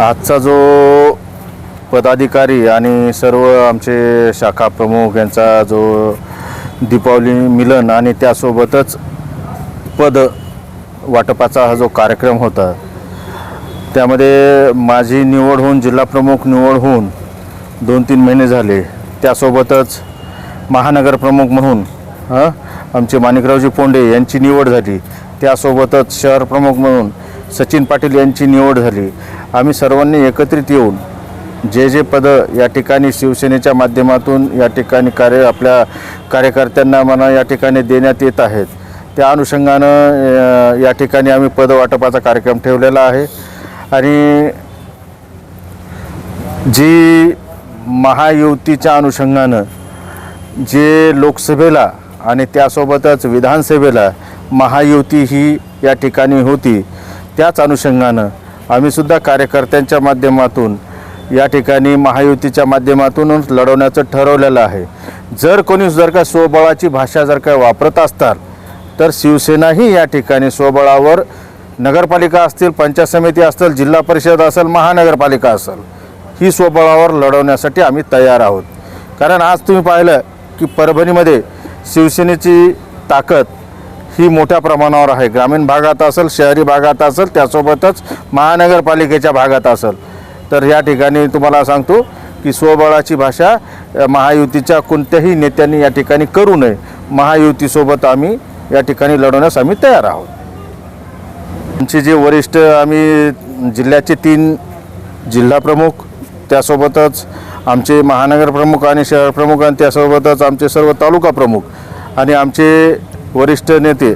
आजचा जो पदाधिकारी आणि सर्व आमचे शाखा प्रमुख यांचा जो दीपावली मिलन आणि त्यासोबतच पद वाटपाचा हा जो कार्यक्रम होता त्यामध्ये माझी निवड होऊन जिल्हाप्रमुख निवड होऊन दोन तीन महिने झाले. त्यासोबतच महानगर प्रमुख म्हणून हां आमचे माणिकरावजी पोंडे यांची निवड झाली. त्यासोबतच शहर प्रमुख म्हणून सचिन पाटील यांची निवड झाली. आम्ही सर्वांनी एकत्रित येऊन जे जे पदं या ठिकाणी शिवसेनेच्या माध्यमातून या ठिकाणी कार्य आपल्या कार्यकर्त्यांना म्हणा या ठिकाणी देण्यात येत आहेत. त्या अनुषंगानं या ठिकाणी आम्ही पदवाटपाचा कार्यक्रम ठेवलेला आहे. आणि जी महायुतीच्या अनुषंगानं जे लोकसभेला आणि त्यासोबतच विधानसभेला महायुती ही या ठिकाणी होती त्याच अनुषंगानं आम्हीसुद्धा कार्यकर्त्यांच्या माध्यमातून या ठिकाणी महायुतीच्या माध्यमातूनच लढवण्याचं ठरवलेलं आहे. जर कोणी जर का स्वबळाची भाषा जर का वापरत असतात तर शिवसेनाही या ठिकाणी स्वबळावर नगरपालिका असतील पंचायत समिती असतील जिल्हा परिषद असेल महानगरपालिका असेल ही स्वबळावर लढवण्यासाठी आम्ही तयार आहोत. कारण आज तुम्ही पाहिलं की परभणीमध्ये शिवसेनेची ताकद ही मोठ्या प्रमाणावर आहे. ग्रामीण भागात असेल शहरी भागात असेल त्यासोबतच महानगरपालिकेच्या भागात असेल. तर या ठिकाणी तुम्हाला सांगतो की स्वबळाची भाषा महायुतीच्या कोणत्याही नेत्यांनी या ठिकाणी करू नये. महायुतीसोबत आम्ही या ठिकाणी लढवण्यास आम्ही तयार आहोत. आमचे जे वरिष्ठ आम्ही जिल्ह्याचे तीन जिल्हा प्रमुख त्यासोबतच आमचे महानगर प्रमुख आणि शहर प्रमुख आणि त्यासोबतच आमचे सर्व तालुका प्रमुख आणि आमचे वरिष्ठ नेते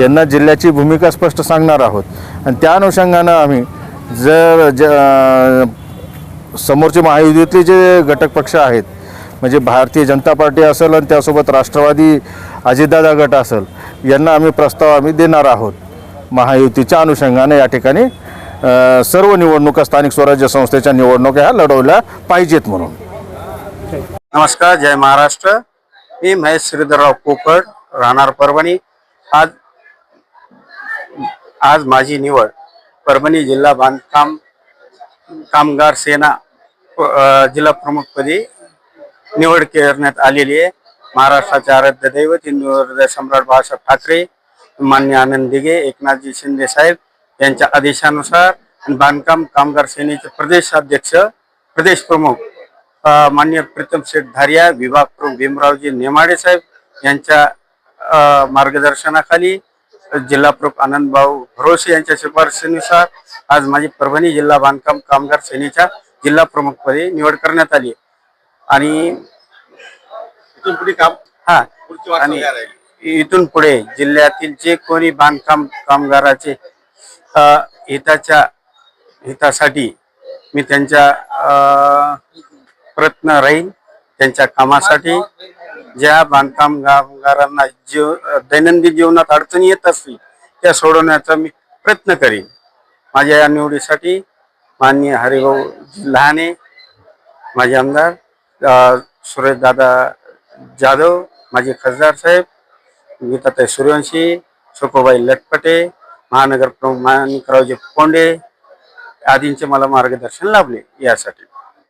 यांना जिल्ह्याची भूमिका स्पष्ट सांगणार आहोत. आणि त्या अनुषंगानं आम्ही जर ज समोरचे महायुतीतले जे घटक पक्ष आहेत म्हणजे भारतीय जनता पार्टी असेल आणि त्यासोबत राष्ट्रवादी अजितदादा गट असेल यांना आम्ही प्रस्ताव आम्ही देणार आहोत. महायुतीच्या अनुषंगाने या ठिकाणी सर्व निवडणुका स्थानिक स्वराज्य संस्थेच्या निवडणुका ह्या लढवल्या पाहिजेत म्हणून. नमस्कार जय महाराष्ट्र. मी महेश श्रीधरराव कोकड राहणार परभणी. आज आज माझी निवड परभणी जिल्हा बांधकाम कामगार सेना जिल्हा प्रमुखपदी निवड करण्यात आलेली आहे. महाराष्ट्राचे आराध्य दैवत हिंदू हृदय सम्राट बाळासाहेब ठाकरे मान्य आनंद दिघे एकनाथजी शिंदे साहेब यांच्या आदेशानुसार बांधकाम कामगार सेनेचे प्रदेशाध्यक्ष प्रदेश प्रमुख मान्य प्रीतम शेठ धारिया विभाग प्रमुख भीमरावजी नेमाडे साहेब यांच्या मार्गदर्शनाखाली जिल्हा प्रमुख आनंदभाऊ भरोसे यांच्या शिफारशीनुसार आज माझी परभणी जिल्हा बांधकाम कामगार सेनेच्या जिल्हा प्रमुखपदी निवड करण्यात आली आणि इथून पुढे काम हा आणि? इथून पुढे जिल्ह्यातील जे कोणी बांधकाम कामगाराचे हिताच्या हितासाठी मी त्यांच्या प्रयत्न राहील त्यांच्या कामासाठी ज्या बांधकाम कामगारांना जीव दैनंदिन जीवनात अडचणी येत असतील त्या सोडवण्याचा मी प्रयत्न करीन. माझ्या या निवडीसाठी माननीय हरिभाऊ लहाने माझे आमदार सुरेशदादा जाधव माझे खासदार साहेब गीताताई सूर्यवंशी सुकोबाई लटपटे महानगर प्रमुख माणिकरावजी कोंडे आदींचे मला मार्गदर्शन लाभले यासाठी.